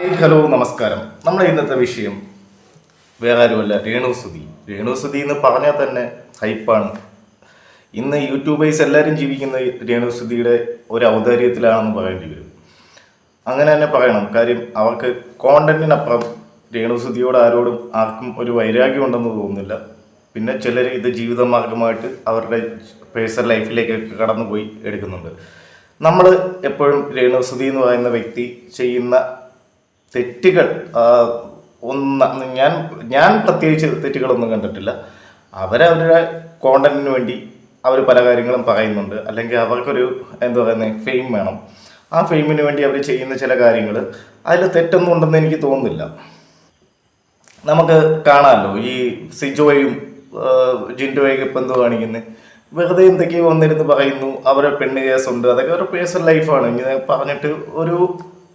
Hello നമസ്കാരം. നമ്മുടെ ഇന്നത്തെ വിഷയം വേറെ ആരുമല്ല രേണുസുതി രേണുസുതി എന്ന് പറഞ്ഞാൽ തന്നെ ഹൈപ്പാണ് ഇന്ന് യൂട്യൂബേഴ്സ് എല്ലാവരും ജീവിക്കുന്ന രേണുസുതിയുടെ ഒരു ഔദാര്യത്തിലാണെന്ന് പറയേണ്ടി വരും. അങ്ങനെ തന്നെ പറയണം. കാര്യം അവർക്ക് കോണ്ടന്റിനപ്പുറം രേണുസുതിയോട് ആരോടും ആർക്കും ഒരു വൈരാഗ്യം ഉണ്ടെന്ന് തോന്നുന്നില്ല. പിന്നെ ചിലർ ഇത് ജീവിതമാർഗമായിട്ട് അവരുടെ പേഴ്സണൽ ലൈഫിലേക്ക് കടന്നുപോയി എടുക്കുന്നുണ്ട്. നമ്മൾ എപ്പോഴും രേണുസുതി എന്ന് പറയുന്ന വ്യക്തി ചെയ്യുന്ന തെറ്റുകൾ ഒന്ന് ഞാൻ ഞാൻ പ്രത്യേകിച്ച് തെറ്റുകളൊന്നും കണ്ടിട്ടില്ല. അവരവരുടെ കോണ്ടന്റിന് വേണ്ടി അവർ പല കാര്യങ്ങളും പറയുന്നുണ്ട്. അല്ലെങ്കിൽ അവർക്കൊരു എന്താ പറയുന്നത് ഫെയിം വേണം. ആ ഫെയിമിന് വേണ്ടി അവർ ചെയ്യുന്ന ചില കാര്യങ്ങൾ അതിൽ തെറ്റൊന്നും ഉണ്ടെന്ന് എനിക്ക് തോന്നുന്നില്ല. നമുക്ക് കാണാമല്ലോ. ഈ സിജോയും ജിൻഡോയൊക്കെ ഇപ്പം എന്തോ കാണിക്കുന്നത് വെറുതെ എന്തൊക്കെയോ വന്നിരുന്ന് പറയുന്നു. അവരെ പെണ്ണ് കേസുണ്ട് അതൊക്കെ അവരുടെ പേഴ്സണൽ ലൈഫാണ് ഇങ്ങനെ പറഞ്ഞിട്ട് ഒരു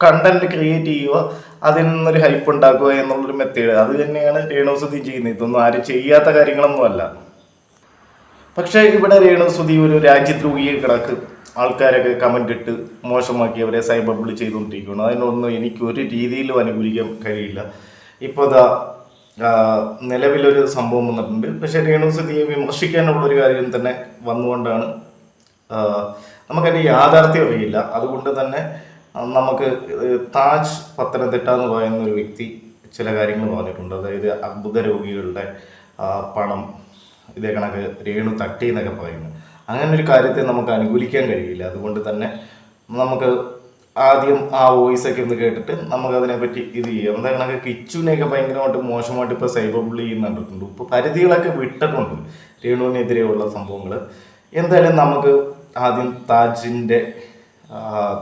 കണ്ടന്റ് ക്രിയേറ്റ് ചെയ്യുക അതിൽ നിന്നൊരു ഹൈപ്പ് ഉണ്ടാക്കുക എന്നുള്ളൊരു മെത്തേഡ് അത് തന്നെയാണ് രേണുസുതി ചെയ്യുന്നത്. ഇതൊന്നും ആരും ചെയ്യാത്ത കാര്യങ്ങളൊന്നും അല്ല. പക്ഷേ ഇവിടെ രേണുസുതി ഒരു രാജ്യദ്രോഹിയെ കിടക്ക് ആൾക്കാരൊക്കെ കമന്റ് ഇട്ട് മോശമാക്കി അവരെ സൈബർ ബുള്ളി ചെയ്തുകൊണ്ടിരിക്കുകയാണ്. അതിനൊന്നും എനിക്ക് ഒരു രീതിയിലും അനുകൂലിക്കാൻ കഴിയില്ല. ഇപ്പോൾ ഇതാ നിലവിലൊരു സംഭവം വന്നിട്ടുണ്ട്. പക്ഷേ വിമർശിക്കാനുള്ള ഒരു കാര്യം തന്നെ വന്നുകൊണ്ടാണ് നമുക്കതിന്റെ യാഥാർത്ഥ്യം അറിയില്ല. അതുകൊണ്ട് തന്നെ നമുക്ക് താജ് പത്തനംതിട്ട എന്ന് പറയുന്ന ഒരു വ്യക്തി ചില കാര്യങ്ങൾ പറഞ്ഞിട്ടുണ്ട്. അതായത് അർബുദ രോഗികളുടെ പണം ഇതേ കണക്ക് രേണു തട്ടി എന്നൊക്കെ പറയുന്നു. അങ്ങനെ ഒരു കാര്യത്തെ നമുക്ക് അനുകൂലിക്കാൻ കഴിയില്ല. അതുകൊണ്ട് തന്നെ നമുക്ക് ആദ്യം ആ വോയിസ് ഒക്കെ ഒന്ന് കേട്ടിട്ട് നമുക്ക് അതിനെപ്പറ്റി ഇത് ചെയ്യാം. എന്താ കണക്ക് കിച്ചുവിനെയൊക്കെ ഭയങ്കരമായിട്ട് മോശമായിട്ട് ഇപ്പോൾ സൈബർ ബുള്ളി ചെയ്യുന്നുണ്ടിട്ടുണ്ട് ഇപ്പോൾ പരിധികളൊക്കെ വിട്ടിട്ടുണ്ട് രേണുവിനെതിരെയുള്ള സംഭവങ്ങൾ എന്തായാലും നമുക്ക് ആദ്യം താജിന്റെ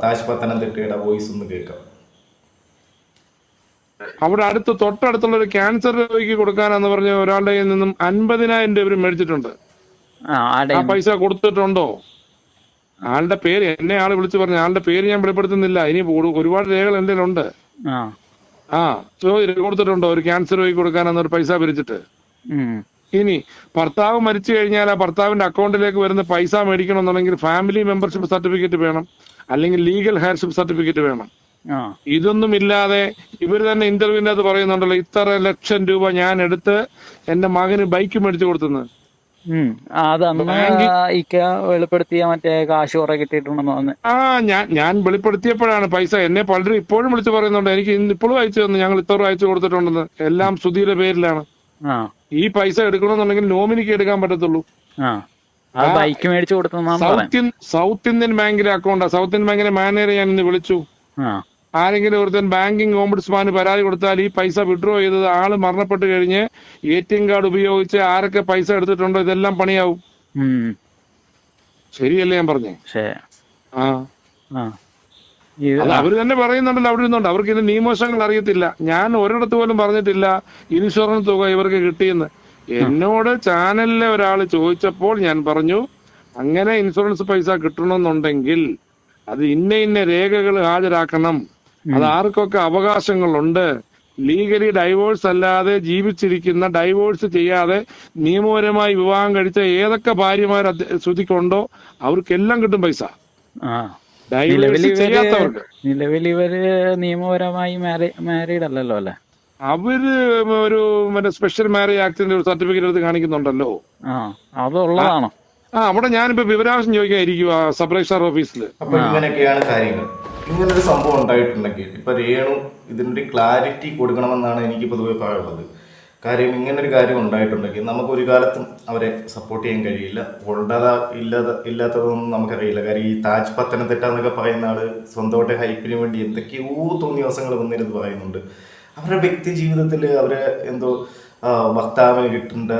താജ് പത്തനംതിട്ടയുടെ വോയിസ് ഒന്ന് കേൾക്കാം. അവിടെ അടുത്ത് തൊട്ടടുത്തുള്ള ഒരു ക്യാൻസർ രോഗിക്ക് കൊടുക്കാനെന്ന് പറഞ്ഞ ഒരാളുടെ കയ്യിൽ നിന്നും അൻപതിനായിരം രൂപ മേടിച്ചിട്ടുണ്ട്. ആ ആ പൈസ കൊടുത്തിട്ടുണ്ടോ? ആളുടെ പേര് എന്നെ ആൾ വിളിച്ചു പറഞ്ഞു ആളുടെ പേര് ഞാൻ വെളിപ്പെടുത്തുന്നില്ല. ഇനി ഒരു- ഒരുപാട് രേഖകൾ എന്റെ ഉണ്ട് ആ. കൊടുത്തിട്ടുണ്ടോ? ഒരു ക്യാൻസർ രോഗിക്ക് കൊടുക്കാനെന്ന് ഒരു പൈസ പിരിച്ചിട്ട്. ഇനി ഭർത്താവ് മരിച്ചു കഴിഞ്ഞാൽ ആ ഭർത്താവിന്റെ അക്കൗണ്ടിലേക്ക് വരുന്ന പൈസ മേടിക്കണമെന്നുണ്ടെങ്കിൽ ഫാമിലി മെമ്പർഷിപ്പ് സർട്ടിഫിക്കറ്റ് വേണം. അല്ലെങ്കിൽ ലീഗൽ ഹെയർഷിപ്പ് സർട്ടിഫിക്കറ്റ് വേണം. ഇതൊന്നും ഇല്ലാതെ ഇവർ തന്നെ ഇന്റർവ്യൂവിന്റെ അത് പറയുന്നുണ്ടല്ലോ ഇത്ര ലക്ഷം രൂപ ഞാൻ എടുത്ത് എന്റെ മകന് ബൈക്ക് മേടിച്ചു കൊടുത്തെന്ന്. ഇക്ക വെളിപ്പെടുത്തിയ മറ്റേ കാശ് കുറെ കിട്ടിയിട്ടുണ്ടെന്ന് പറഞ്ഞു. ആ ഞാൻ ഞാൻ വെളിപ്പെടുത്തിയപ്പോഴാണ് പൈസ എന്നെ പലരും ഇപ്പോഴും വിളിച്ചു പറയുന്നുണ്ട് എനിക്ക് ഇന്ന് ഇപ്പോഴും അയച്ചു തന്നു ഞങ്ങൾ ഇത്ര അയച്ചു കൊടുത്തിട്ടുണ്ടെന്ന്. എല്ലാം സുധീയുടെ പേരിലാണ്. ഈ പൈസ എടുക്കണമെന്നുണ്ടെങ്കിൽ നോമിനിക്ക് എടുക്കാൻ പറ്റത്തുള്ളൂ. ആ ബൈക്ക് മേടിച്ചു കൊടുത്തെന്നാണ് സൗത്ത് ഇന്ത്യൻ ബാങ്കിലെ അക്കൗണ്ടാ. സൗത്ത് ഇന്ത്യൻ ബാങ്കിലെ മാനേജറെ ഞാൻ ഇന്ന് വിളിച്ചു. ആരെങ്കിലും ഒരുത്തൻ ബാങ്കിങ് ഓംബുഡ്സ്മാന് പരാതി കൊടുത്താൽ ഈ പൈസ വിഡ്രോ ചെയ്തത് ആൾ മരണപ്പെട്ട് കഴിഞ്ഞ് എ ടി എം കാർഡ് ഉപയോഗിച്ച് ആരൊക്കെ പൈസ എടുത്തിട്ടുണ്ടോ ഇതെല്ലാം പണിയാവും. ശരിയല്ലേ ഞാൻ പറഞ്ഞേ? ആ. അവർ തന്നെ പറയുന്നുണ്ടല്ലോ അവിടെ ഇരുന്നുണ്ട്. അവർക്ക് ഇത് നിയമവശങ്ങൾ അറിയത്തില്ല. ഞാൻ ഒരിടത്ത് പോലും പറഞ്ഞിട്ടില്ല ഇൻഷുറൻസ് തുക ഇവർക്ക് കിട്ടിയെന്ന്. എന്നോട് ചാനലിലെ ഒരാൾ ചോദിച്ചപ്പോൾ ഞാൻ പറഞ്ഞു അങ്ങനെ ഇൻഷുറൻസ് പൈസ കിട്ടണമെന്നുണ്ടെങ്കിൽ അത് ഇന്ന ഇന്ന രേഖകൾ ഹാജരാക്കണം. അത് ആർക്കൊക്കെ അവകാശങ്ങളുണ്ട്. ലീഗലി ഡൈവോഴ്സ് അല്ലാതെ ജീവിച്ചിരിക്കുന്ന ഡൈവോഴ്സ് ചെയ്യാതെ നിയമപരമായി വിവാഹം കഴിച്ച ഏതൊക്കെ ഭാര്യമാർ ശ്രുതിക്കുണ്ടോ അവർക്കെല്ലാം കിട്ടും പൈസ. നിലവിൽ ഇവർ നിയമപരമായി മാരീഡ് അല്ലല്ലോ അല്ലെ? അവർ ഒരു മറ്റേ സ്പെഷ്യൽ മാരേജ് ആക്ടിന്റെ ഒരു സർട്ടിഫിക്കറ്റ് എടുത്ത് കാണിക്കുന്നുണ്ടല്ലോ. അതുള്ളതാണ് ആ അവിടെ ഞാനിപ്പോ വിവരാവശ്യം ചോദിക്കാതിരിക്കുക സബ് രജിസ്ട്രാർ ഓഫീസിൽ അപ്പൊ ഇങ്ങനെയൊക്കെയാണ് കാര്യങ്ങൾ. ഇങ്ങനൊരു സംഭവം ഉണ്ടായിട്ടുണ്ടെങ്കിൽ ഇപ്പൊ രേണു ഇതിനൊരു ക്ലാരിറ്റി കൊടുക്കണമെന്നാണ് എനിക്ക് പൊതുവെ പറയാനുള്ളത്. കാര്യം ഇങ്ങനൊരു കാര്യം ഉണ്ടായിട്ടുണ്ടെങ്കിൽ നമുക്ക് ഒരു കാലത്തും അവരെ സപ്പോർട്ട് ചെയ്യാൻ കഴിയില്ല. ഉള്ളത ഇല്ലാതെ ഇല്ലാത്തതൊന്നും നമുക്കറിയില്ല. കാര്യം ഈ താജ് പത്തനംതിട്ട എന്നൊക്കെ പറയുന്ന ആൾ സ്വന്തമായിട്ട് ഹൈപ്പിന് വേണ്ടി എന്തൊക്കെയോ തോന്നിയ ദിവസങ്ങൾ വന്നിരുന്ന് പറയുന്നുണ്ട്. അവരുടെ വ്യക്തി ജീവിതത്തിൽ അവർ എന്തോ ഭർത്താവിന് കിട്ടേണ്ട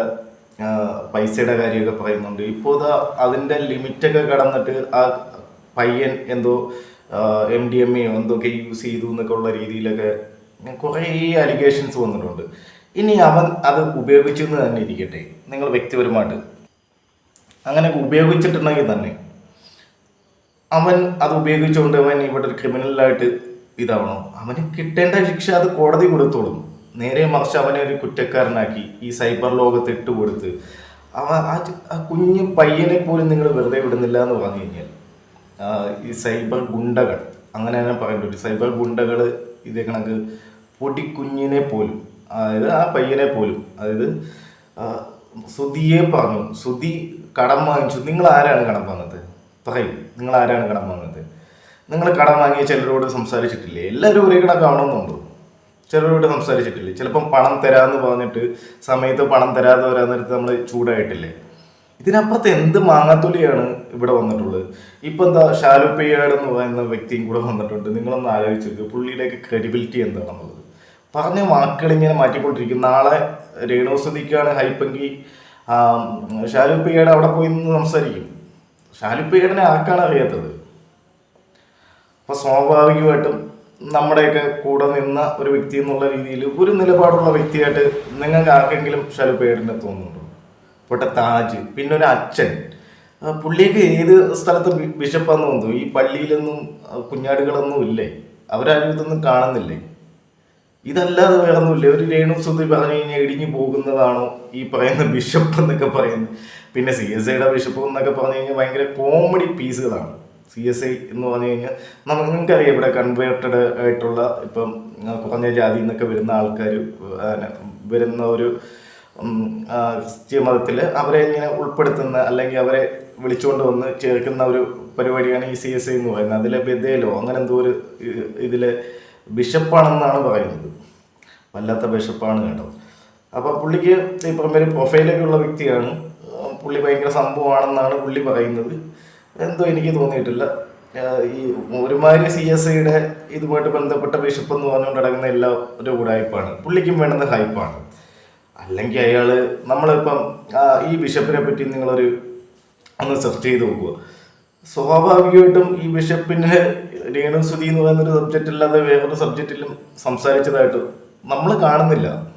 പൈസയുടെ കാര്യമൊക്കെ പറയുന്നുണ്ട്. ഇപ്പോൾ അതിന്റെ ലിമിറ്റൊക്കെ കടന്നിട്ട് ആ പയ്യൻ എന്തോ എം ഡി എം എയോ എന്തൊക്കെ യൂസ് ചെയ്തു എന്നൊക്കെ ഉള്ള രീതിയിലൊക്കെ കുറേ അലിഗേഷൻസ് വന്നിട്ടുണ്ട്. ഇനി അവൻ അത് ഉപയോഗിച്ചു എന്ന് തന്നെ ഇരിക്കട്ടെ. നിങ്ങൾ വ്യക്തിപരമായിട്ട്. അങ്ങനെ ഉപയോഗിച്ചിട്ടുണ്ടെങ്കിൽ തന്നെ അവൻ അത് ഉപയോഗിച്ചുകൊണ്ട് അവൻ ഇവിടെ ഒരു ക്രിമിനലായിട്ട് ഇതാവണോ. അവന് കിട്ടേണ്ട ശിക്ഷ അത് കോടതി കൊടുത്തോളും. നേരെ മറിച്ച് അവനെ ഒരു കുറ്റക്കാരനാക്കി ഈ സൈബർ ലോകത്ത് ഇട്ട് കൊടുത്ത്. അവ ആ കുഞ്ഞ് പയ്യനെ പോലും നിങ്ങൾ വെറുതെ വിടുന്നില്ല എന്ന് പറഞ്ഞു കഴിഞ്ഞാൽ ഈ സൈബർ ഗുണ്ടകൾ അങ്ങനെ തന്നെ പറയേണ്ടി സൈബർ ഗുണ്ടകൾ ഇതേ കണക്ക് പൊടിക്കുഞ്ഞിനെ പോലും അതായത് ആ പയ്യനെ പോലും അതായത് സുധിയെ പറഞ്ഞു. സുധി കടം വാങ്ങിച്ചു. നിങ്ങൾ ആരാണ് കടം വാങ്ങുന്നത്? പറയും. നിങ്ങൾ ആരാണ് കടം നിങ്ങൾ കടം വാങ്ങിയ ചിലരോട് സംസാരിച്ചിട്ടില്ലേ? എല്ലാവരും ഒരേ കണക്കാവണമെന്നുണ്ടോ ചിലരോട് സംസാരിച്ചിട്ടില്ലേ? ചിലപ്പം പണം തരാമെന്ന് പറഞ്ഞിട്ട് സമയത്ത് പണം തരാതെ വരാൻ നേരത്ത് നമ്മൾ ചൂടായിട്ടില്ലേ? ഇതിനപ്പുറത്ത് എന്ത് മാങ്ങാത്തൊലിയാണ് ഇവിടെ വന്നിട്ടുള്ളത്? ഇപ്പം എന്താ ഷാലുപ്പയ്യാട് എന്ന് പറയുന്ന വ്യക്തിയും കൂടെ വന്നിട്ടുണ്ട്. നിങ്ങളൊന്ന് ആലോചിച്ചത് പുള്ളിയുടെയൊക്കെ ക്രെഡിബിലിറ്റി എന്താണെന്നുള്ളത്. പറഞ്ഞ വാക്കുകൾ ഇങ്ങനെ മാറ്റിക്കൊണ്ടിരിക്കും. നാളെ രേണുസതിക്കാണ് ഹൈപ്പെങ്കിൽ ഷാലുപ്പയ്യാട് അവിടെ പോയി നിന്ന് സംസാരിക്കും. ഷാലുപ്പയ്യാടിനെ ആർക്കാണ് അറിയാത്തത്? അപ്പൊ സ്വാഭാവികമായിട്ടും നമ്മുടെയൊക്കെ കൂടെ നിന്ന ഒരു വ്യക്തി എന്നുള്ള രീതിയിൽ ഒരു നിലപാടുള്ള വ്യക്തിയായിട്ട് നിങ്ങൾക്ക് ആർക്കെങ്കിലും ഷലുപ്പേടിനെ തോന്നുന്നുണ്ടോ? പോട്ടെ താജ് പിന്നെ ഒരു അച്ഛൻ. പുള്ളിക്ക് ഏത് സ്ഥലത്ത് ബിഷപ്പാന്ന് തോന്നുന്നു. ഈ പള്ളിയിലൊന്നും കുഞ്ഞാടുകളൊന്നും ഇല്ലേ? അവരാരും ഇതൊന്നും കാണുന്നില്ലേ? ഇതല്ലാതെ വേറെ ഒന്നുമില്ല ഒരു രേണു സുധി പറഞ്ഞു കഴിഞ്ഞാൽ ഇടിഞ്ഞു പോകുന്നതാണോ ഈ പറയുന്ന ബിഷപ്പ് എന്നൊക്കെ പറയുന്നത്? പിന്നെ സി എസ് ഐയുടെ ബിഷപ്പ് എന്നൊക്കെ പറഞ്ഞു കഴിഞ്ഞാൽ ഭയങ്കര കോമഡി പീസുകളാണ്. സി എസ് ഐ എന്ന് പറഞ്ഞു കഴിഞ്ഞാൽ നമുക്ക് നിങ്ങൾക്കറിയാം ഇവിടെ കൺവേർട്ടഡ് ആയിട്ടുള്ള ഇപ്പം കുറഞ്ഞ ജാതി എന്നൊക്കെ വരുന്ന ആൾക്കാർ വരുന്ന ഒരു ക്രിസ്ത്യ മതത്തിൽ അവരെ ഇങ്ങനെ ഉൾപ്പെടുത്തുന്ന അല്ലെങ്കിൽ അവരെ വിളിച്ചുകൊണ്ട് വന്ന് ചേർക്കുന്ന ഒരു പരിപാടിയാണ് ഈ സി എസ് ഐ എന്ന് പറയുന്നത്. അതിലെ ബെദേലോ അങ്ങനെ എന്തോ ഒരു ഇതിലെ ബിഷപ്പാണെന്നാണ് പറയുന്നത്. വല്ലാത്ത ബിഷപ്പാണ് കേട്ടോ. അപ്പോൾ പുള്ളിക്ക് പറഞ്ഞ ഒരു പ്രൊഫൈലൊക്കെ ഉള്ള വ്യക്തിയാണ്. പുള്ളി ഭയങ്കര സംഭവമാണെന്നാണ് പുള്ളി പറയുന്നത്. എന്തോ എനിക്ക് തോന്നിയിട്ടില്ല. ഈ ഒരുമാതിരി സി എസ് ഐയുടെ ഇതുമായിട്ട് ബന്ധപ്പെട്ട ബിഷപ്പ് എന്ന് പറഞ്ഞുകൊണ്ട് എല്ലാ ഒരു ഉടായ്പാണ്. പുള്ളിക്കും വേണ്ടുന്ന ഹൈപ്പാണ്. അല്ലെങ്കിൽ അയാൾ നമ്മളിപ്പം ഈ ബിഷപ്പിനെ പറ്റി നിങ്ങളൊരു ഒന്ന് സെർച്ച് ചെയ്ത് നോക്കുക. സ്വാഭാവികമായിട്ടും ഈ ബിഷപ്പിന് രേണുസുതി എന്ന് പറയുന്നൊരു സബ്ജക്റ്റ് അല്ലാതെ വേറൊരു സബ്ജക്റ്റിലും സംസാരിച്ചതായിട്ട് നമ്മൾ കാണുന്നില്ല.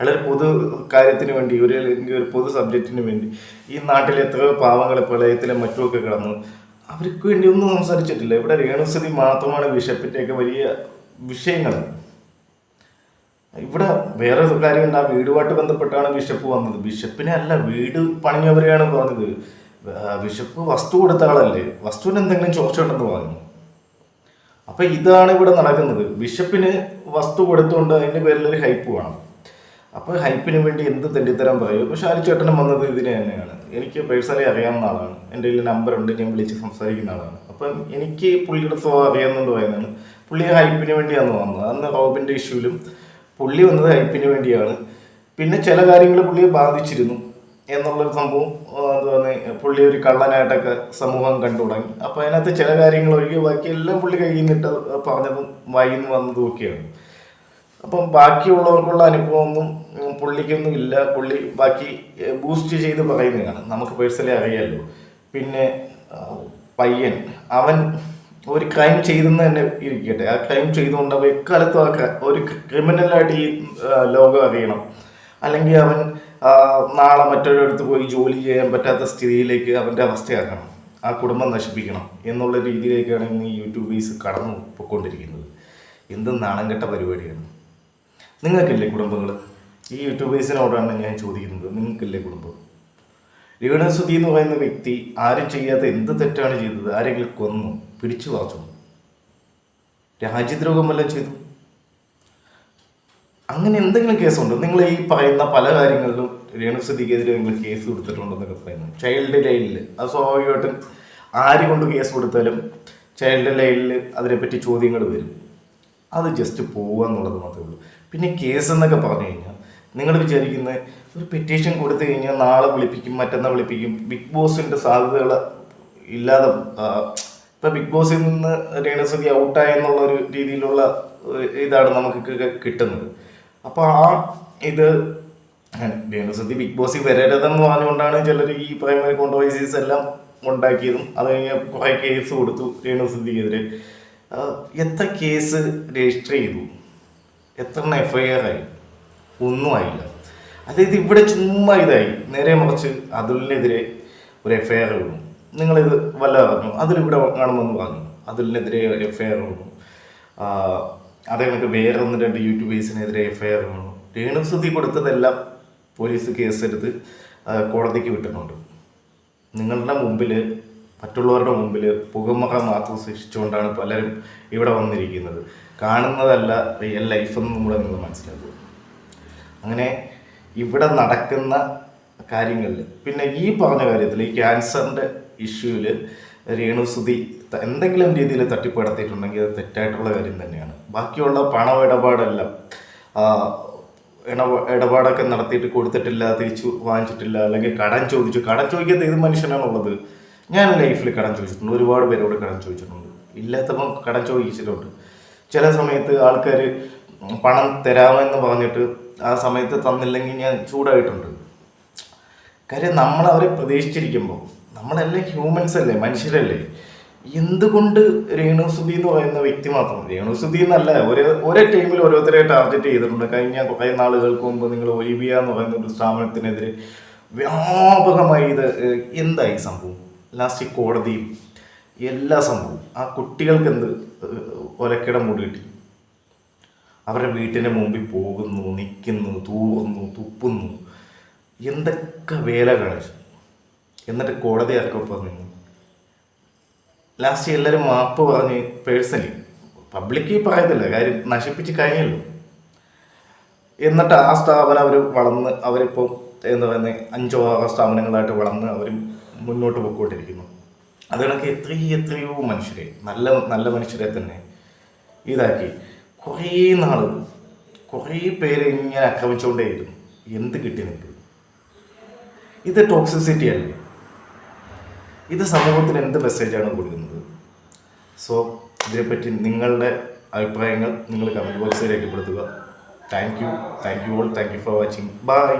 അയാൾ ഒരു പൊതു കാര്യത്തിന് വേണ്ടി ഒരു അല്ലെങ്കിൽ ഒരു പൊതു സബ്ജക്റ്റിന് വേണ്ടി ഈ നാട്ടിലെ എത്രയോ പാവങ്ങൾ പ്രളയത്തിലെ മറ്റുമൊക്കെ കിടന്നു. അവർക്ക് വേണ്ടി ഒന്നും സംസാരിച്ചിട്ടില്ല. ഇവിടെ രേണുസതി മാത്രമാണ് ബിഷപ്പിന്റെയൊക്കെ വലിയ വിഷയങ്ങൾ. ഇവിടെ വേറെ കാര്യമുണ്ട് ആ വീടുമായിട്ട് ബന്ധപ്പെട്ടാണ് ബിഷപ്പ് വന്നത്. ബിഷപ്പിനെ അല്ല വീട് പണിഞ്ഞവരെയാണ് പറഞ്ഞത്. ബിഷപ്പ് വസ്തു കൊടുത്ത ആളല്ലേ. വസ്തുവിന് എന്തെങ്കിലും ചോർച്ചയുണ്ടെന്ന് പറഞ്ഞു. അപ്പൊ ഇതാണ് ഇവിടെ നടക്കുന്നത്. ബിഷപ്പിന് വസ്തു കൊടുത്തുകൊണ്ട് അതിന്റെ പേരിൽ ഒരു ഹൈപ്പ് വേണം. അപ്പൊ ഹൈപ്പിന് വേണ്ടി എന്ത് തെണ്ടിത്തരം പറയും? പക്ഷെ ആലിച്ചേട്ടനും വന്നത് ഇതിന് തന്നെയാണ്. എനിക്ക് പേഴ്സണലി അറിയാവുന്ന ആളാണ്. എന്റെ കയ്യിൽ നമ്പർ ഉണ്ട് ഞാൻ വിളിച്ച് സംസാരിക്കുന്ന ആളാണ്. അപ്പം എനിക്ക് പുള്ളിയുടെ സ്വഭാവം അറിയാമെന്നുണ്ട് പറയുന്നതാണ്. പുള്ളി ഹൈപ്പിന് വേണ്ടിയാണ് വന്നത്. അന്ന് റോബിന്റെ ഇഷ്യൂലും പുള്ളി വന്നത് ഹൈപ്പിന് വേണ്ടിയാണ്. പിന്നെ ചില കാര്യങ്ങൾ പുള്ളിയെ ബാധിച്ചിരുന്നു എന്നുള്ളൊരു സംഭവം ആ, എന്താ പുള്ളി ഒരു കള്ളനായിട്ടൊക്കെ സമൂഹം കണ്ടു തുടങ്ങി. അപ്പോൾ അതിനകത്ത് ചില കാര്യങ്ങൾ ഒഴികെ ബാക്കി എല്ലാം പുള്ളി കയ്യിൽ നിന്നിട്ട് പറഞ്ഞതും വായിന്ന് വന്നതും ഒക്കെയാണ്. അപ്പം ബാക്കിയുള്ളവർക്കുള്ള അനുഭവമൊന്നും പുള്ളിക്കൊന്നും ഇല്ല. പുള്ളി ബാക്കി ബൂസ്റ്റ് ചെയ്ത് പറയുന്നതാണ്. നമുക്ക് പേഴ്സണലി അറിയാമല്ലോ പിന്നെ പയ്യൻ അവൻ ഒരു ക്രൈം ചെയ്തെന്ന് തന്നെ ഇരിക്കട്ടെ. ആ ക്രൈം ചെയ്തുകൊണ്ട് അവ എക്കാലത്തും ആ ഒരു ക്രിമിനലായിട്ട് ഈ ലോകം അറിയണം. അല്ലെങ്കിൽ അവൻ നാളെ മറ്റൊരിടത്ത് പോയി ജോലി ചെയ്യാൻ പറ്റാത്ത സ്ഥിതിയിലേക്ക് അവന്റെ അവസ്ഥയാക്കണം ആ കുടുംബം നശിപ്പിക്കണം എന്നുള്ള രീതിയിലേക്കാണ് ഇന്ന് യൂട്യൂബേഴ്സ് കടന്നു പോയിക്കൊണ്ടിരിക്കുന്നത് എന്ത് നാണം കെട്ട പരിപാടിയാണ്. നിങ്ങൾക്കില്ലേ കുടുംബങ്ങൾ ഈ യൂട്യൂബേഴ്സിനോടാണ് ഞാൻ ചോദിക്കുന്നത്. നിങ്ങൾക്കില്ലേ കുടുംബം? രേണുസുതി എന്ന് പറയുന്ന വ്യക്തി ആരും ചെയ്യാത്ത എന്ത് തെറ്റാണ് ചെയ്തത്? ആരെങ്കിലും കൊന്നു പിടിച്ചു വാച്ചു രാജ്യദ്രോഹം വല്ലതും ചെയ്തു. അങ്ങനെ എന്തെങ്കിലും കേസുണ്ടോ? നിങ്ങൾ ഈ പറയുന്ന പല കാര്യങ്ങളിലും രേണുസുതിക്കെതിരെ നിങ്ങൾ കേസ് കൊടുത്തിട്ടുണ്ടെന്നൊക്കെ പറയുന്നു. ചൈൽഡ് ലൈനിൽ അത് സ്വാഭാവികമായിട്ടും ആര് കൊണ്ട് കേസ് കൊടുത്താലും ചൈൽഡ് ലൈനിൽ അതിനെപ്പറ്റി ചോദ്യങ്ങൾ വരും. അത് ജസ്റ്റ് പോവുക എന്നുള്ളത് മാത്രമേ ഉള്ളൂ. പിന്നെ കേസ് എന്നൊക്കെ പറഞ്ഞു കഴിഞ്ഞാൽ നിങ്ങൾ വിചാരിക്കുന്ന ഒരു പെറ്റീഷൻ കൊടുത്തു കഴിഞ്ഞാൽ നാളെ വിളിപ്പിക്കും മറ്റന്നാൾ വിളിപ്പിക്കും ബിഗ് ബോസിന്റെ സാധ്യതകൾ ഇല്ലാതെ ഇപ്പം ബിഗ് ബോസിൽ നിന്ന് രേണസുഖി ഔട്ടായി എന്നുള്ള ഒരു രീതിയിലുള്ള ഇതാണ് നമുക്ക് കിട്ടുന്നത്. അപ്പോൾ ആ ഇത് രേണുസുതി ബിഗ് ബോസിൽ വരരുതെന്ന് പറഞ്ഞുകൊണ്ടാണ് ചിലർ ഈ പ്രൈമറി കോൺട്രവേഴ്സീസ് എല്ലാം ഉണ്ടാക്കിയതും അത് കഴിഞ്ഞ് കുറെ കേസ് കൊടുത്തു രേണുസുതിക്കെതിരെ എത്ര കേസ് രജിസ്റ്റർ ചെയ്തു? എത്ര എഫ് ആർ ഒന്നും ആയില്ല. അതായത് ഇവിടെ ചുമ്മാ ഇതായി. നേരെ മറിച്ച് അതുലിനെതിരെ ഒരു എഫ് ഐ ആർ വീണു നിങ്ങളിത് വല്ല പറഞ്ഞു. അതിലിവിടെ കാണുമെന്ന് പറഞ്ഞു. അതിലിനെതിരെ എഫ് ഐ ആർ വീണു ആ, അതേ വേറെ ഒന്ന് രണ്ട് യൂട്യൂബേഴ്സിനെതിരെ എഫ് ഐ ആർ വീണു രേണുസുതി കൊടുത്തതെല്ലാം പോലീസ് കേസെടുത്ത് കോടതിക്ക് വിട്ടിട്ടുണ്ട്. നിങ്ങളുടെ മുമ്പിൽ മറ്റുള്ളവരുടെ മുമ്പിൽ പുകമറ മാത്രം സൃഷ്ടിച്ചുകൊണ്ടാണ് പലരും ഇവിടെ വന്നിരിക്കുന്നത്. കാണുന്നതല്ല റിയൽ ലൈഫെന്നും കൂടെ നിങ്ങൾ മനസ്സിലാക്കുക. അങ്ങനെ ഇവിടെ നടക്കുന്ന കാര്യങ്ങളിൽ പിന്നെ ഈ പറഞ്ഞ കാര്യത്തിൽ ഈ ക്യാൻസറിന്റെ ഇഷ്യൂവിൽ രേണുസുതി എന്തെങ്കിലും രീതിയിൽ തട്ടിപ്പ് നടത്തിയിട്ടുണ്ടെങ്കിൽ അത് തെറ്റായിട്ടുള്ള കാര്യം തന്നെയാണ്. ബാക്കിയുള്ള പണമിടപാടെല്ലാം ഇടപാടൊക്കെ നടത്തിയിട്ട് കൊടുത്തിട്ടില്ല തിരിച്ചു വാങ്ങിച്ചിട്ടില്ല അല്ലെങ്കിൽ കടം ചോദിച്ചു കടം ചോദിക്കാത്ത ഏത് മനുഷ്യനാണുള്ളത്? ഞാൻ ലൈഫിൽ കടം ചോദിച്ചിട്ടുണ്ട് ഒരുപാട് പേരോട് കടം ചോദിച്ചിട്ടുണ്ട്. ഇല്ലാത്തപ്പം കടം ചോദിച്ചിട്ടുണ്ട്. ചില സമയത്ത് ആൾക്കാർ പണം തരാമെന്ന് പറഞ്ഞിട്ട് ആ സമയത്ത് തന്നില്ലെങ്കിൽ ഞാൻ ചൂടായിട്ടുണ്ട്. കാര്യം നമ്മൾ അവരെ പ്രതീക്ഷിച്ചിരിക്കുമ്പോൾ നമ്മളെല്ലാം ഹ്യൂമൻസ് അല്ലേ മനുഷ്യരല്ലേ? എന്തുകൊണ്ട് രേണുസുതി എന്ന് പറയുന്ന വ്യക്തി മാത്രം രേണുസുതി എന്നല്ല ഒരേ ഒരേ ടീമിൽ ഓരോരുത്തരെ ടാർഗറ്റ് ചെയ്തിട്ടുണ്ട്. കഴിഞ്ഞ കുറേ നാളുകൾക്ക് മുമ്പ് നിങ്ങൾ ഒലിബിയ എന്ന് പറയുന്ന ഒരു സ്ഥാപനത്തിനെതിരെ വ്യാപകമായി ഇത് എന്തായി സംഭവം? ലാസ്റ്റ് കോടതിയും എല്ലാ സംഭവവും. ആ കുട്ടികൾക്ക് എന്ത് ഏഹ്, മൂടിയിട്ട് അവരുടെ വീട്ടിന്റെ മുമ്പിൽ പോകുന്നു നിൽക്കുന്നു തൂറുന്നു തുപ്പുന്നു. എന്തൊക്കെ വേല കാണിച്ചു എന്നിട്ട് കോടതി ആർക്കൊപ്പം നിന്നു ലാസ്റ്റ് എല്ലാവരും മാപ്പ് പറഞ്ഞ് പേഴ്സണലി. പബ്ലിക്ക് പറയത്തില്ല കാര്യം നശിപ്പിച്ച് കഴിഞ്ഞല്ലോ. എന്നിട്ട് ആ സ്ഥാപനം അവർ വളർന്ന് അവരിപ്പോൾ എന്താ പറയുന്നത് അഞ്ചോ ആറോ സ്ഥാപനങ്ങളായിട്ട് വളർന്ന് അവർ മുന്നോട്ട് പോയിക്കൊണ്ടിരിക്കുന്നു. അത് കണക്ക് എത്രയോ എത്രയോ മനുഷ്യരെ നല്ല നല്ല മനുഷ്യരെ തന്നെ ഇതാക്കി. കുറേ നാൾ കുറേ പേര് ഇങ്ങനെ ആക്രമിച്ചുകൊണ്ടേയിരുന്നു എന്ത് കിട്ടി നിങ്ങൾക്ക് ഇത് ടോക്സിസിറ്റി അല്ലേ? ഇത് സമൂഹത്തിന് എന്ത് മെസ്സേജാണ് കൊടുക്കുന്നത്? സോ ഇതിനെപ്പറ്റി നിങ്ങളുടെ അഭിപ്രായങ്ങൾ നിങ്ങൾ കമന്റ് ബോക്സിൽ രേഖപ്പെടുത്തുക. Thank you thank you all thank you for watching bye